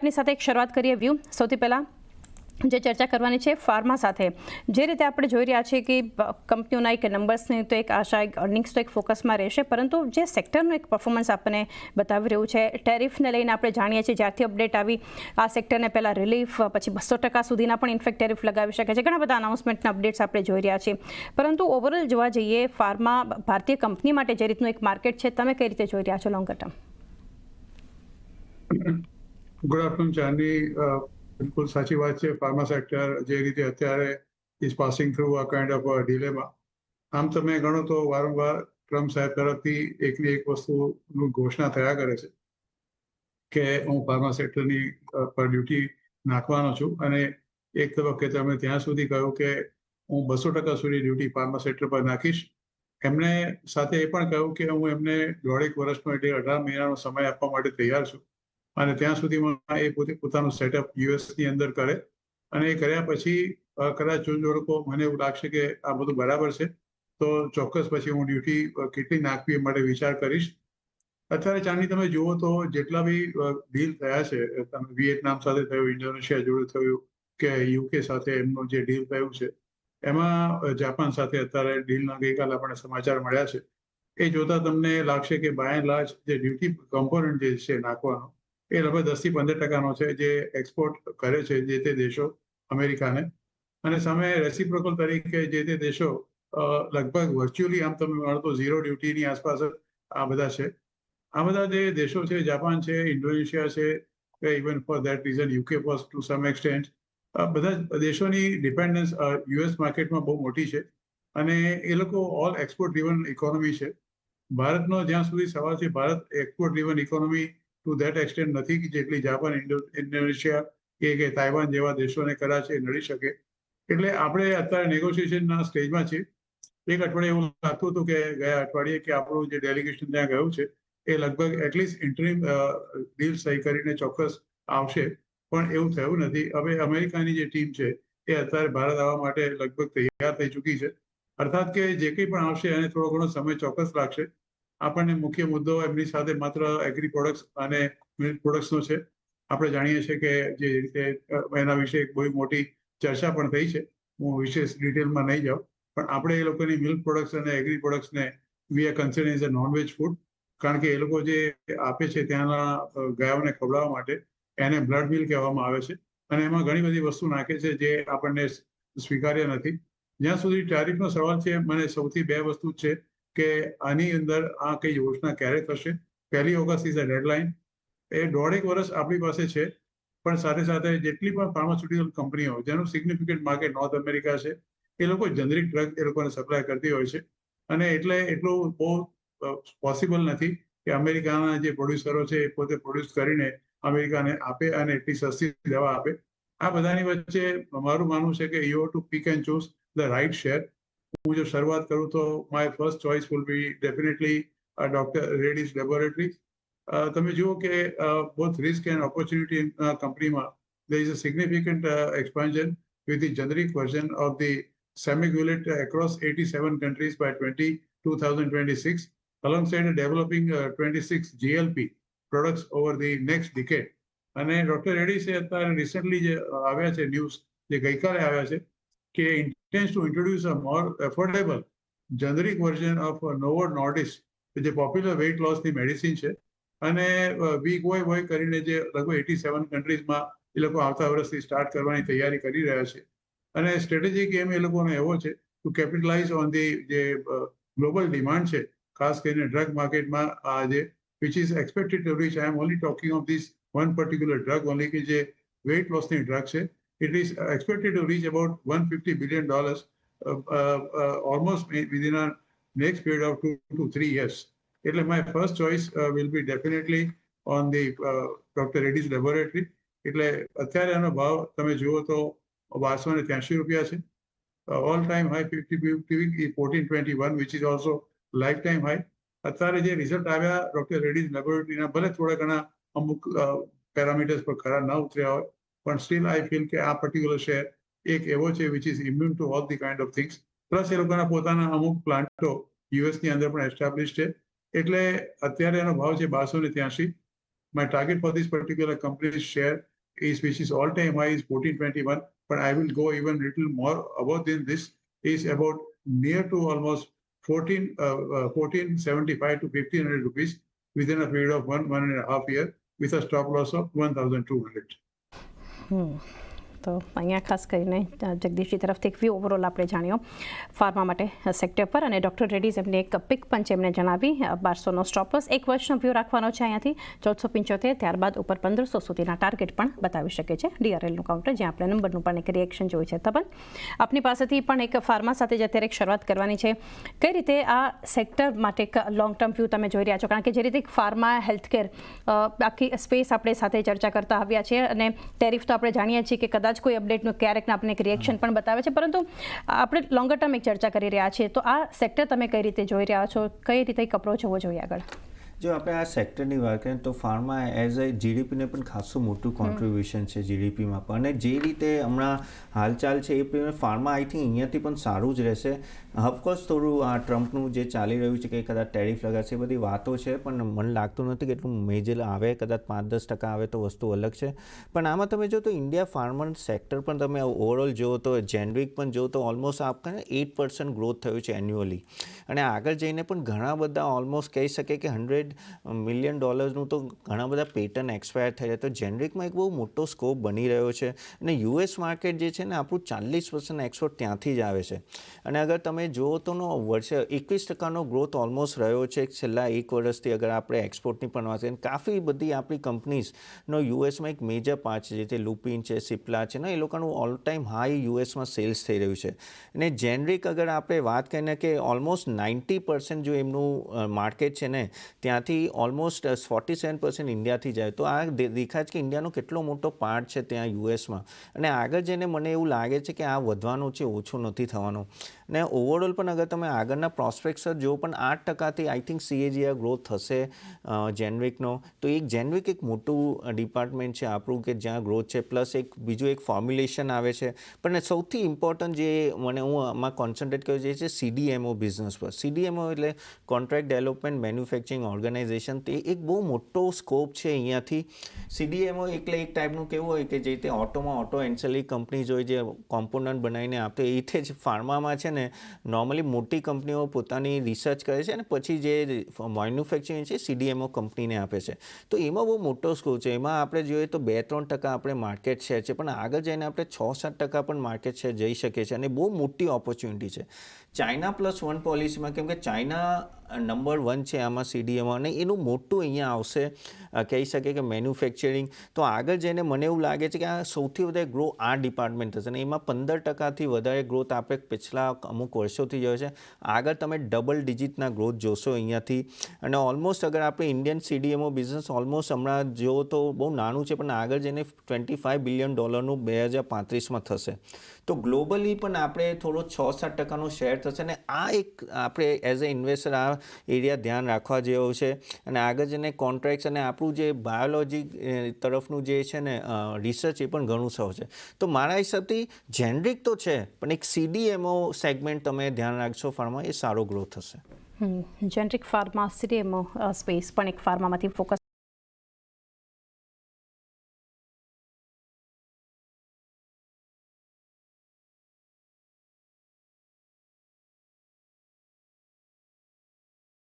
ની સાથે એક શરૂઆત કરીએ વ્યૂ. સૌથી પહેલાં જે ચર્ચા કરવાની છે ફાર્મા સાથે. જે રીતે આપણે જોઈ રહ્યા છીએ કે કંપનીઓના એક નંબર્સની તો એક આશા, એક અર્નિંગ્સ તો એક ફોકસમાં રહેશે, પરંતુ જે સેક્ટરનું એક પરફોર્મન્સ આપણને બતાવી રહ્યું છે, ટેરિફને લઈને આપણે જાણીએ છીએ જ્યારથી અપડેટ આવી, આ સેક્ટરને પહેલાં રિલીફ પછી બસો ટકા સુધીના પણ ઇન્ફેક્ટ ટેરિફ લગાવી શકે છે. ઘણા બધા અનાઉન્સમેન્ટના અપડેટ્સ આપણે જોઈ રહ્યા છીએ. પરંતુ ઓવરઓલ જોવા જઈએ, ફાર્મા ભારતીય કંપની માટે જે રીતનું એક માર્કેટ છે, તમે કઈ રીતે જોઈ રહ્યા છો લોંગ ટર્મ ગુડ આફ્ટરનૂન ચાંદી બિલકુલ સાચી વાત છે. ફાર્મા સેક્ટર જે રીતે અત્યારે is passing through a kind of dilemma આમ તમે ગણો તો વારંવાર ટ્રમ્પ સાહેબ તરફથી એકની એક વસ્તુનું ઘોષણા થયા કરે છે કે હું ફાર્મા સેક્ટરની પર ડ્યુટી નાખવાનો છું અને એક તબક્કે તમે ત્યાં સુધી કહ્યું કે હું બસો ટકા સુધી ડ્યુટી ફાર્મા સેક્ટર પર નાખીશ. એમણે સાથે એ પણ કહ્યું કે હું એમને દોઢેક વર્ષનો એટલે અઢાર મહિનાનો સમય આપવા માટે તૈયાર છું. અને ત્યાં સુધીમાં એ પોતે પોતાનું સેટઅપની અંદર કરે. અને એ કર્યા પછી કદાચ જો જો લોકો મને એવું લાગશે કે આ બધું બરાબર છે, તો ચોક્કસ પછી હું ડ્યુટી કેટલી નાખવી એ માટે વિચાર કરીશ. અત્યારે ચાંદની, તમે જુઓ તો જેટલા બી ડીલ થયા છે તમે વિયેટનામ સાથે થયું, ઇન્ડોનેશિયા જોડે થયું, કે યુકે સાથે એમનું જે ડીલ થયું છે, એમાં જાપાન સાથે અત્યારે ડીલના ગઈકાલે આપણને સમાચાર મળ્યા છે. એ જોતા તમને લાગશે કે બાય લાર્જ જે ડ્યુટી કમ્પોનન્ટ જે છે નાખવાનો એ લગભગ દસથી પંદર ટકાનો છે જે એક્સપોર્ટ કરે છે જે તે દેશો અમેરિકાને. અને સામે રેસિપ્રોકલ તરીકે જે તે દેશો લગભગ વર્ચ્યુઅલી આમ તમે ગણો તો ઝીરો ડ્યુટીની આસપાસ આ બધા છે. આ બધા જે દેશો છે, જાપાન છે, ઇન્ડોનેશિયા છે, કે even for that reason UK for to some extent બધા દેશોની ડિપેન્ડન્સ યુએસ માર્કેટમાં બહુ મોટી છે. અને એ લોકો ઓલ એક્સપોર્ટ ડ્રીવન ઇકોનોમી છે. ભારતનો જ્યાં સુધી સવાલ છે, Bharat export driven economy to that extent નથી જેટલી જાપાન ઇન્ડોનેશિયા કે કે તાઇવાન જેવા દેશોને એ નડી શકે. એટલે આપણે અત્યારે નેગોશિએશનના સ્ટેજમાં છીએ. એક અઠવાડિયે એવું લાગતું હતું કે ગયા અઠવાડિયે કે આપણું જે ડેલિગેશન ત્યાં ગયું છે, એ લગભગ એટલીસ્ટ ઇન્ટરીમ ડીલ સહી કરીને ચોક્કસ આવશે. પણ એવું થયું નથી. હવે અમેરિકાની જે ટીમ છે, એ અત્યારે ભારત આવવા માટે લગભગ તૈયાર થઈ ચૂકી છે. અર્થાત કે જે કંઈ પણ આવશે, એને થોડો ઘણો સમય ચોક્કસ લાગશે. આપણને મુખ્ય મુદ્દો એમની સાથે માત્ર એગ્રી પ્રોડક્ટ્સ અને મિલ્ક પ્રોડક્ટ્સનો છે. આપણે જાણીએ છીએ કે જે રીતે એના વિશે બહુ મોટી ચર્ચા પણ થઈ છે. હું વિશેષ ડિટેલમાં નહીં જાઉં. પણ આપણે એ લોકોની મિલ્ક પ્રોડક્ટ્સ અને agri પ્રોડક્ટ્સને we are consider as a nonveg food કારણ કે એ લોકો જે આપે છે ત્યાંના ગાયોને ખવડાવવા માટે, એને બ્લડ મિલ્ક કહેવામાં આવે છે. અને એમાં ઘણી બધી વસ્તુ નાખે છે જે આપણને સ્વીકાર્ય નથી. જ્યાં સુધી ટેરિફનો સવાલ છે, મને સૌથી બે વસ્તુ છે. કે આની અંદર આ કઈ યોજના ક્યારે થશે? પહેલી ઓગસ્ટ ઇઝ અ ડેડલાઇન એ દોઢેક વર્ષ આપણી પાસે છે, પણ સાથે સાથે જેટલી પણ ફાર્માસ્યુટિકલ કંપનીઓ જેનું સિગ્નિફિકન્ટ માર્કેટ નોર્થ અમેરિકા છે, એ લોકો જનરિક ડ્રગ એ લોકોને સપ્લાય કરતી હોય છે. અને એટલે એટલું બહુ પોસિબલ નથી કે અમેરિકાના જે પ્રોડ્યુસરો છે, એ પોતે પ્રોડ્યુસ કરીને અમેરિકાને આપે અને એટલી સસ્તી દવા આપે. આ બધાની વચ્ચે મારું માનવું છે કે you to pick and choose the right share હું જો શરૂઆત કરું તો my first choice will be definitely doctor Reddy's laboratory તમે જુઓ કે બોથ રિસ્ક એન્ડ ઓપોર્ચ્યુનિટી કંપનીમાં there is a significant uh, expansion with the generic version of the semaglutide across 87 countries by 20, 2026, alongside developing uh, 26 GLP products over the next decade. અને doctor રેડ્ડીસે અત્યારે recently જે આવ્યા છે news જે ગઈકાલે આવ્યા છે કે intends to introduce a more affordable generic version of Novo Nordisk જે પોપ્યુલર વેઇટ લોસની મેડિસિન છે? અને વી ગોય વોય કરીને જે લગભગ એટી સેવન કન્ટ્રીઝમાં એ લોકો આવતા વર્ષથી સ્ટાર્ટ કરવાની તૈયારી કરી રહ્યા છે. અને સ્ટ્રેટેજિક એમ એ લોકોનો એવો છે ટુ કેપિટલાઇઝ ઓન ધી જે ગ્લોબલ ડિમાન્ડ છે, ખાસ કરીને ડ્રગ માર્કેટમાં આ જે which is expected to reach I am only talking of this one particular drug only કે જે વેઇટ લોસની ડ્રગ છે it is expected to reach about one fifty billion dollars almost within a next period of two two three years એટલે my first choice will be definitely on the doctor Reddy's laboratory એટલે અત્યારે આનો ભાવ તમે જુઓ તો બારસો ને ત્યાંસી રૂપિયા છે. All time high fifty fifty fourteen twenty one which is also lifetime high અત્યારે જે રિઝલ્ટ આવ્યા ડોક્ટર રેડ્ડીઝ લેબોરેટરીના ભલે થોડા ઘણા અમુક પેરામીટર્સ પર ખરા ન ઉતર્યા હોય પણ સ્ટીલ આઈ ફીલ કે આ પર્ટિક્યુલર શહેર એક એવો છે which is immune to all the kind of things plus એ લોકોના પોતાના અમુક પ્લાન્ટો યુએસની અંદર પણ એસ્ટાબ્લિશ છે. એટલે અત્યારે એનો ભાવ છે બારસો ને ત્યાંશી. My target for this particular company share is which is all time high is 1421 but i will go even little more above than this is about near to almost 14 uh, uh to 1500 rupees within a period of one one and a half year with a stop loss of 1200 hmm. તો અહીંયા ખાસ કરીને જગદીશજી તરફથી એક view overall આપણે જાણ્યો pharma માટે sector પર. અને ડૉક્ટર રેડ્ડીઝ એમને એક પિક પંચ એમને જણાવી બારસોનો સ્ટોપર્સ એક વર્ષનો વ્યૂ રાખવાનો છે અહીંયાથી, ચૌદસો પંચોતેર, ત્યારબાદ ઉપર પંદરસો સુધીના ટાર્ગેટ પણ બતાવી શકે છે ડીઆરએલનું કાઉન્ટર જ્યાં આપણે નંબરનું પણ એક રિએક્શન જોયું છે. તપન આપની પાસેથી પણ એક ફાર્મા સાથે જ અત્યારે એક શરૂઆત કરવાની છે. કઈ રીતે આ સેક્ટર માટે એક લોંગ ટર્મ વ્યૂ તમે જોઈ રહ્યા છો? કારણ કે જે રીતે ફાર્મા હેલ્થકેર આખી સ્પેસ આપણે સાથે ચર્ચા કરતા આવ્યા છીએ અને ટેરિફ તો આપણે જાણીએ છીએ કે કદાચ કોઈ અપડેટનું ક્યારેકને આપણને એક રિએક્શન પણ બતાવે છે. પરંતુ આપણે લોંગર ટર્મ એક ચર્ચા કરી રહ્યા છીએ. તો આ સેક્ટર તમે કઈ રીતે જોઈ રહ્યા છો? કઈ રીતે એક અપ્રોચ હોવો જોઈએ આગળ? જો આપણે આ સેક્ટરની વાત કરીએ તો ફાર્મા એઝ અ જીડીપીને પણ ખાસું મોટું કોન્ટ્રીબ્યુશન છે જીડીપીમાં પણ. અને જે રીતે હમણાં હાલચાલ છે એ પ્રમાણે ફાર્મા આઈ થિંક અહીંયાથી પણ સારું જ રહેશે. ઓફકોર્સ થોડું આ ટ્રમ્પનું જે ચાલી રહ્યું છે કે કદાચ ટેરિફ લગાડશે એ બધી વાતો છે પણ મને લાગતું નથી કે એટલું મેજર આવે કદાચ પાંચ દસ ટકા આવે તો વસ્તુ અલગ છે. પણ આમાં તમે જો તો ઇન્ડિયા ફાર્મર સેક્ટર પણ તમે ઓવરઓલ જુઓ તો જેનરિક પણ જુઓ તો ઓલમોસ્ટ આપને એટ પર્સન્ટ ગ્રોથ થયું છે એન્યુઅલી અને આગળ જઈને પણ ઘણા બધા ઓલમોસ્ટ કહી શકે કે હંડ્રેડ મિલિયન ડોલર્સનું તો ઘણા બધા પેટર્ન એક્સપાયર થઈ રહ્યા તો જેનરિકમાં એક બહુ મોટો સ્કોપ બની રહ્યો છે અને યુએસ માર્કેટ જે છે ને આપણું ચાલીસ પર્સન્ટ એક્સપોર્ટ ત્યાંથી જ આવે છે. અને અગર તમે જુઓ તો વર્ષે એકવીસ ટકાનો ગ્રોથ ઓલમોસ્ટ રહ્યો છે. છેલ્લા એક વર્ષથી અગર આપણે એક્સપોર્ટની પણ વાત કરીએ કાફી બધી આપણી કંપનીઝનો યુએસમાં એક મેજર પાર્ટ છે. જે તે લુપિન છે સિપ્લા છે, ને એ લોકોનું ઓલ ટાઈમ હાઈ યુએસમાં સેલ્સ થઈ રહ્યું છે. અને જેનરિક અગર આપણે વાત કરીને કે ઓલમોસ્ટ નાઇન્ટી પર્સન્ટ જો એમનું માર્કેટ છે ને ત્યાંથી ઓલમોસ્ટ ફોર્ટી સેવન પર્સન્ટ ઇન્ડિયાથી જાય. તો આ દેખાય છે કે ઇન્ડિયાનો કેટલો મોટો પાર્ટ છે ત્યાં યુએસમાં અને આગળ જઈને મને એવું લાગે છે કે આ વધવાનું છે, ઓછું નથી થવાનું. ને ઓવરઓલ પણ અગર તમે આગળના પ્રોસ્પેક્ટ્સ જો પણ આઠ ટકાથી આઈ થિંક સીએજીઆર ગ્રોથ થશે જેનવિકનો તો એક જેનવિક એક મોટું ડિપાર્ટમેન્ટ છે આપણું કે જ્યાં ગ્રોથ છે પ્લસ એક બીજું એક ફોર્મ્યુલેશન આવે છે. પણ સૌથી ઇમ્પોર્ટન્ટ જે મને હું આમાં કોન્સન્ટ્રેટ કર્યું છે છે સીડીએમઓ બિઝનેસ પર. સીડીએમઓ એટલે કોન્ટ્રાક્ટ ડેવલપમેન્ટ મેન્યુફેક્ચરિંગ ઓર્ગેનાઇઝેશન તે એક બહુ મોટો સ્કોપ છે અહીંયાથી. સીડીએમઓ એટલે એક ટાઈપનું કેવું હોય કે જે રીતે ઓટોમાં ઓટો એન્સેલી કંપની હોય જે કોમ્પોનન્ટ બનાવીને આપે, એ જ ફાર્મામાં છે ને નોર્મલી મોટી કંપનીઓ પોતાની રિસર્ચ કરે છે અને પછી જે મેન્યુફેક્ચરિંગ છે સીડીએમઓ કંપનીને આપે છે. તો એમાં બહુ મોટો સ્કોપ છે. એમાં આપણે જોઈએ તો બે ત્રણ ટકા આપણે માર્કેટ શેર છે, પણ આગળ જઈને આપણે છ સાત ટકા પણ માર્કેટ શેર જઈ શકીએ છીએ અને બહુ મોટી ઓપોર્ચ્યુનિટી છે. ચાઇના પ્લસ વન પોલિસીમાં કેમ કે ચાઇના નંબર વન છે આમાં સીડીએમાં અને એનું મોટું અહીંયા આવશે. કહી શકે કે મેન્યુફેક્ચરિંગ તો આગળ જઈને મને એવું લાગે છે કે આ સૌથી વધારે ગ્રો આ ડિપાર્ટમેન્ટ થશે અને એમાં પંદર ટકાથી વધારે ગ્રોથ આપણે પિછલા અમુક વર્ષોથી જોયો છે. આગળ તમે ડબલ ડિજિટના ગ્રોથ જોશો અહીંયાથી. અને ઓલમોસ્ટ અગર આપણે ઇન્ડિયન સીડીએમઓ બિઝનેસ ઓલમોસ્ટ હમણાં જો તો બહુ નાનું છે, પણ આગળ જઈને ટ્વેન્ટી ફાઇવ બિલિયન ડોલરનું બે હજાર પાંત્રીસમાં થશે. તો ગ્લોબલી પણ આપણે થોડો છ સાત ટકાનો શેર થશે અને આ એક આપણે એઝ અ ઇન્વેસ્ટર આ એરિયા ધ્યાન રાખવા જેવો છે. અને આગળ જઈને કોન્ટ્રાક્ટ્સ અને આપણું જે બાયોલોજી તરફનું જે છે ને રિસર્ચ એ પણ ઘણું સૌ છે. તો મારા હિસાબથી જેનરિક તો છે, પણ એક સીડીએમઓ સેગમેન્ટ તમે ધ્યાન રાખશો ફાર્મા એ સારો ગ્રોથ થશે. જેનરિક ફાર્મા સીડીએમઓ સ્પેસ પણ એક ફાર્મામાંથી ફોકસ